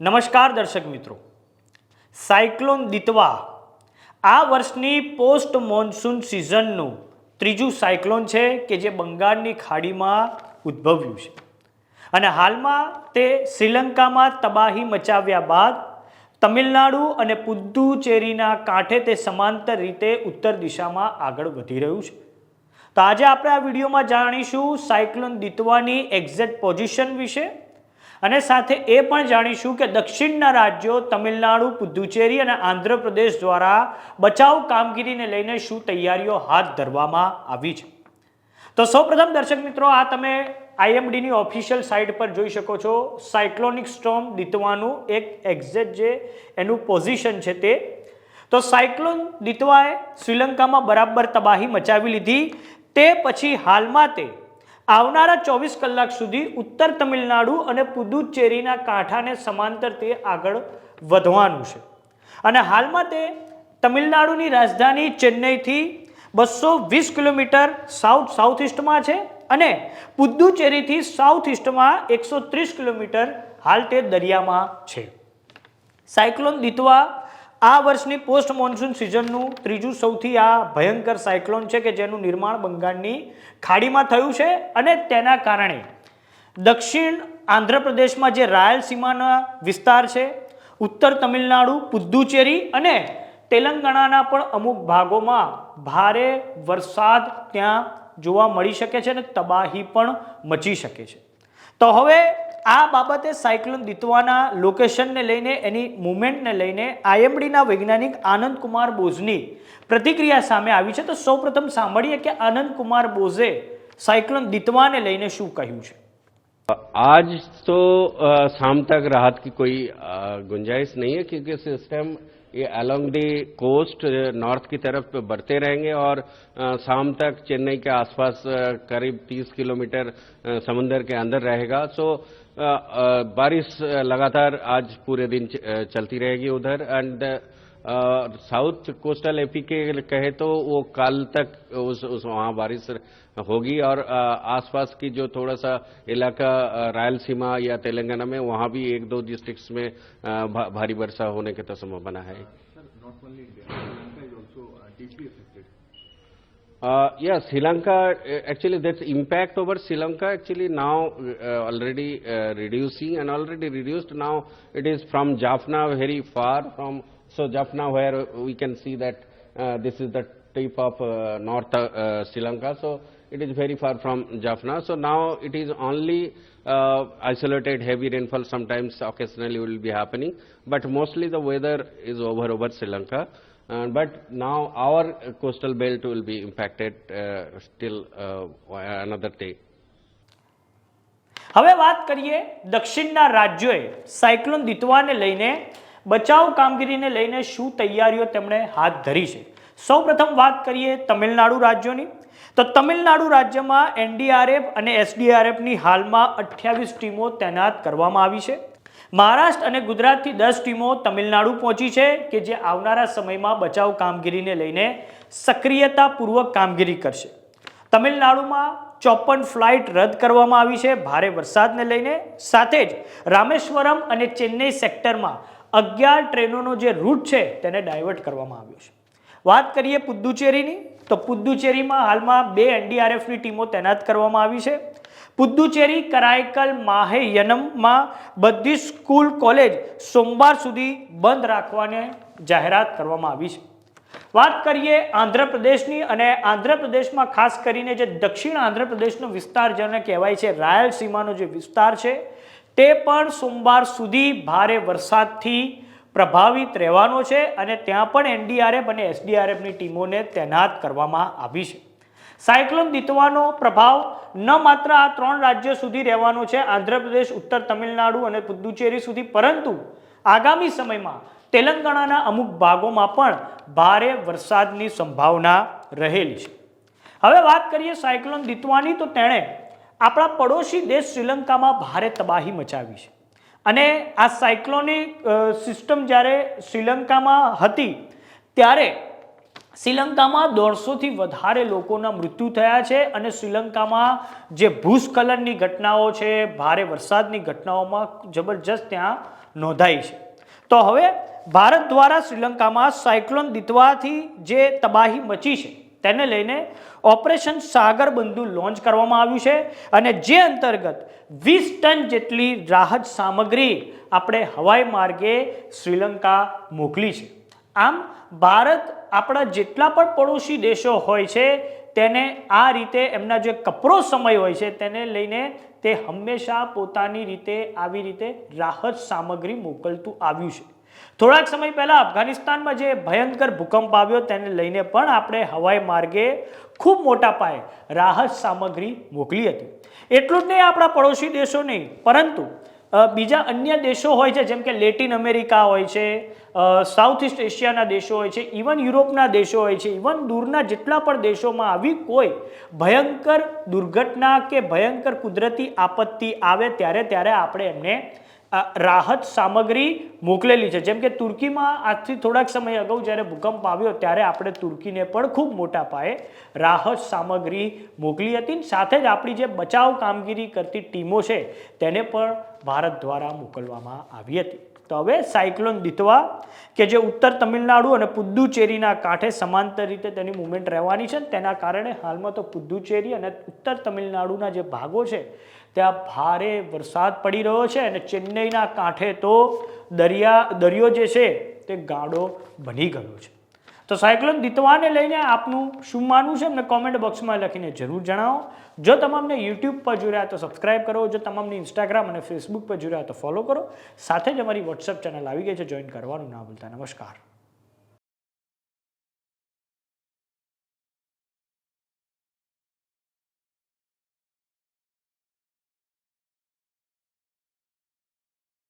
નમસ્કાર દર્શક મિત્રો. સાયક્લોન દિતવા આ વર્ષની પોસ્ટ મોન્સૂન સિઝનનું ત્રીજું સાયક્લોન છે કે જે બંગાળની ખાડીમાં ઉદ્ભવ્યું છે. અને હાલમાં તે શ્રીલંકામાં તબાહી મચાવ્યા બાદ તમિલનાડુ અને પુદ્દુચેરીના કાંઠે તે સમાંતર રીતે ઉત્તર દિશામાં આગળ વધી રહ્યું છે. તો આજે આપણે આ વિડીયોમાં જાણીશું સાયક્લોન દિતવાની એક્ઝેક્ટ પોઝિશન વિશે અને સાથે એ પણ જાણીશું કે દક્ષિણના રાજ્યો તમિલનાડુ, પુદુચેરી અને આંધ્રપ્રદેશ દ્વારા બચાવ કામગીરીને લઈને શું તૈયારીઓ હાથ ધરવામાં આવી છે. તો સૌપ્રથમ દર્શક મિત્રો, આ તમે આઈએમડીની ઓફિશિયલ સાઇટ પર જોઈ શકો છો. સાયક્લોનિક સ્ટોમ દીતવાનું એક એક્ઝેક્ટ જે એનું પોઝિશન છે તે. તો સાયક્લોન દીતવાએ શ્રીલંકામાં બરાબર તબાહી મચાવી લીધી. તે પછી હાલમાં તે આવનારા ચોવીસ કલાક સુધી ઉત્તર તમિલનાડુ અને પુદુચેરીના કાંઠાને સમાંતર તે આગળ વધવાનું છે. અને હાલમાં તે તમિલનાડુની રાજધાની ચેન્નઈથી બસો વીસ કિલોમીટર સાઉથ સાઉથ ઇસ્ટમાં છે અને પુદુચેરીથી સાઉથ ઇસ્ટમાં એકસો ત્રીસ કિલોમીટર હાલ તે દરિયામાં છે. સાયક્લોન દિતવા આ વર્ષની પોસ્ટ મોન્સૂન સિઝનનું ત્રીજું સૌથી આ ભયંકર સાયક્લોન છે કે જેનું નિર્માણ બંગાળની ખાડીમાં થયું છે અને તેના કારણે દક્ષિણ આંધ્રપ્રદેશમાં જે રાયલસીમાના વિસ્તાર છે, ઉત્તર તમિલનાડુ પુદ્દુચેરી અને તેલંગાણાના પણ અમુક ભાગોમાં ભારે વરસાદ ત્યાં જોવા મળી શકે છે અને તબાહી પણ મચી શકે છે. તો હવે આ બાબતે સાયક્લોન દિતવાના લોકેશનને લઈને, એની મુવમેન્ટને લઈને આઈએમડીના વૈજ્ઞાનિક આનંદ કુમાર બોઝની પ્રતિક્રિયા સામે આવી છે. તો સૌપ્રથમ સાંભળીએ કે આનંદ કુમાર બોઝે સાયક્લોન દિતવાને લઈને શું કહ્યું છે? आज तो शाम तक राहत की कोई गुंजाइश नहीं है, क्योंकि सिस्टम ये अलोंग दी कोस्ट नॉर्थ की तरफ़ बढ़ते रहेंगे और शाम तक चेन्नई के आसपास करीब 30 किलोमीटर समुंदर के अंदर रहेगा। सो बारिश लगातार आज पूरे दिन चलती रहेगी उधर। एंड साउथ कोस्टल एपी के कहे तो वो कल तक उस, उस वहाँ बारिश होगी और आसपास की जो थोड़ा सा इलाका रायलसीमा या तेलंगाना में वहाँ भी एक दो डिस्ट्रिक्ट में आ, भारी वर्षा होने की तो संभावना है। Yes Sri Lanka actually that's impact over Sri Lanka actually now already reducing and already reduced now it is from Jaffna very far from so Jaffna where we can see that uh, this is the tip of uh, North uh, Sri Lanka. So it is very far from Jaffna. So now it is only uh, isolated heavy rainfall sometimes occasionally will be happening. But mostly the weather is over over Sri Lanka. Uh, but now our uh, coastal belt will be impacted uh, still uh, another day. હવે વાત કરીએ દક્ષિણના રાજ્યોએ cyclone દિતવાને લઈને બચાવ કામગીરીને લઈને શું તૈયારીઓ તેમણે હાથ ધરી છે? સૌપ્રથમ વાત કરીએ તમિલનાડુ રાજ્યોની. તો તમિલનાડુ રાજ્યમાં એનડીઆરએફ અને એસડીઆરએફની હાલમાં અઠ્યાવીસ ટીમો તૈનાત કરવામાં આવી છે. મહારાષ્ટ્ર અને ગુજરાતથી દસ ટીમો તમિલનાડુ પહોંચી છે કે જે આવનારા સમયમાં બચાવ કામગીરીને લઈને સક્રિયતાપૂર્વક કામગીરી કરશે. તમિલનાડુમાં ચોપન ફ્લાઇટ રદ કરવામાં આવી છે. ભારે વરસાદને લઈને સાથે જ રામેશ્વરમ અને ચેન્નઈ સેક્ટરમાં અગિયાર ટ્રેનોનો જે રૂટ છે તેને ડાયવર્ટ કરવામાં આવ્યો છે. વાત કરીએ પુદ્દુચેરીની, તો પુદ્દુચેરીમાં હાલમાં બે એનડીઆરએફની ટીમો તૈનાત કરવામાં આવી છે. પુદ્દુચેરી કરાયકલ માહેયનમમાં બધી સ્કૂલ કોલેજ સોમવાર સુધી બંધ રાખવાને જાહેરાત કરવામાં આવી છે. વાત કરીએ આંધ્રપ્રદેશની અને આંધ્રપ્રદેશમાં ખાસ કરીને જે દક્ષિણ આંધ્રપ્રદેશનો વિસ્તાર જેને કહેવાય છે, રાયલસીમાનો જે વિસ્તાર છે તે પણ સોમવાર સુધી ભારે વરસાદથી પ્રભાવિત રહેવાનો છે અને ત્યાં પણ એનડીઆરએફ અને એસડીઆરએફની ટીમોને તૈનાત કરવામાં આવી છે. સાયક્લોન દિતવાનો પ્રભાવ ન માત્ર આ ત્રણ રાજ્યો સુધી રહેવાનો છે, આંધ્રપ્રદેશ, ઉત્તર તમિલનાડુ અને પુદુચેરી સુધી, પરંતુ આગામી સમયમાં તેલંગાણાના અમુક ભાગોમાં પણ ભારે વરસાદની સંભાવના રહેલી છે. હવે વાત કરીએ સાયક્લોન દિતવાની, તો તેણે આપણા પડોશી દેશ શ્રીલંકામાં ભારે તબાહી મચાવી છે. અને આ સાયક્લોનિક સિસ્ટમ જ્યારે શ્રીલંકામાં હતી, ત્યારે શ્રીલંકામાં દોઢસોથી વધારે લોકોના મૃત્યુ થયા છે અને શ્રીલંકામાં જે ભૂસ્ખલનની ઘટનાઓ છે, ભારે વરસાદની ઘટનાઓમાં જબરજસ્ત ત્યાં નોંધાઈ છે. તો હવે ભારત દ્વારા શ્રીલંકામાં સાયક્લોન દીતવાથી જે તબાહી મચી છે તેને લઈને ઓપરેશન સાગર બંધુ લોન્ચ કરવામાં આવ્યું છે અને જે અંતર્ગત વીસ ટન જેટલી રાહત સામગ્રી આપણે હવાઈ માર્ગે શ્રીલંકા મોકલી છે. આમ ભારત આપણા જેટલા પણ પડોશી દેશો હોય છે તેને આ રીતે એમના જે કપરો સમય હોય છે તેને લઈને તે હંમેશા પોતાની રીતે આવી રીતે રાહત સામગ્રી મોકલતું આવ્યું છે. થોડાક સમય પહેલા અફઘાનિસ્તાનમાં જે ભયંકર ભૂકંપ આવ્યો તેને લઈને પણ આપણે હવાઈ માર્ગે ખૂબ મોટા પાયે રાહત સામગ્રી મોકલી હતી. એટલું જ નહીં આપણા પડોશી દેશો નહીં પરંતુ બીજા અન્ય દેશો હોય છે, જેમ કે લેટિન અમેરિકા હોય છે સાઉથ ઇસ્ટ એશિયાના દેશો હોય છે ઇવન યુરોપના દેશો હોય છે ઇવન દૂરના જેટલા પણ દેશોમાં આવી કોઈ ભયંકર દુર્ઘટના કે ભયંકર કુદરતી આપત્તિ આવે ત્યારે ત્યારે આપણે એમને રાહત સામગ્રી મોકલેલી છે. જેમ કે તુર્કીમાં આજથી થોડાક સમય અગાઉ જ્યારે ભૂકંપ આવ્યો ત્યારે આપણે તુર્કીને પણ ખૂબ મોટા પાયે રાહત સામગ્રી મોકલી હતી. સાથે જ આપણી જે બચાવ કામગીરી કરતી ટીમો છે તેને પણ ભારત દ્વારા મોકલવામાં આવી હતી. તો હવે સાયક્લોન દિતવા કે જે ઉત્તર તમિલનાડુ અને પુદ્દુચેરીના કાંઠે સમાંતર રીતે તેની મુવમેન્ટ રહેવાની છે. તેના કારણે હાલમાં તો પુદ્દુચેરી અને ઉત્તર તમિલનાડુના જે ભાગો છે ત્યાં ભારે વરસાદ પડી રહ્યો છે અને ચેન્નઈના કાંઠે તો દરિયા, દરિયો જે છે તે ગાડો બની ગયો છે. તો સાયક્લોન દિતવાને લઈને આપનું શું માનવું છે? અમને કોમેન્ટ બોક્સમાં લખીને જરૂર જણાવો. જો તમામને યુટ્યુબ પર જોડ્યા તો સબસ્ક્રાઇબ કરો. જો તમામને ઇન્સ્ટાગ્રામ અને ફેસબુક પર જોડ્યા તો ફોલો કરો. સાથે જ અમારી વોટ્સઅપ ચેનલ આવી ગઈ છે. જોઈન કરવાનું ના ભૂલતા. નમસ્કાર.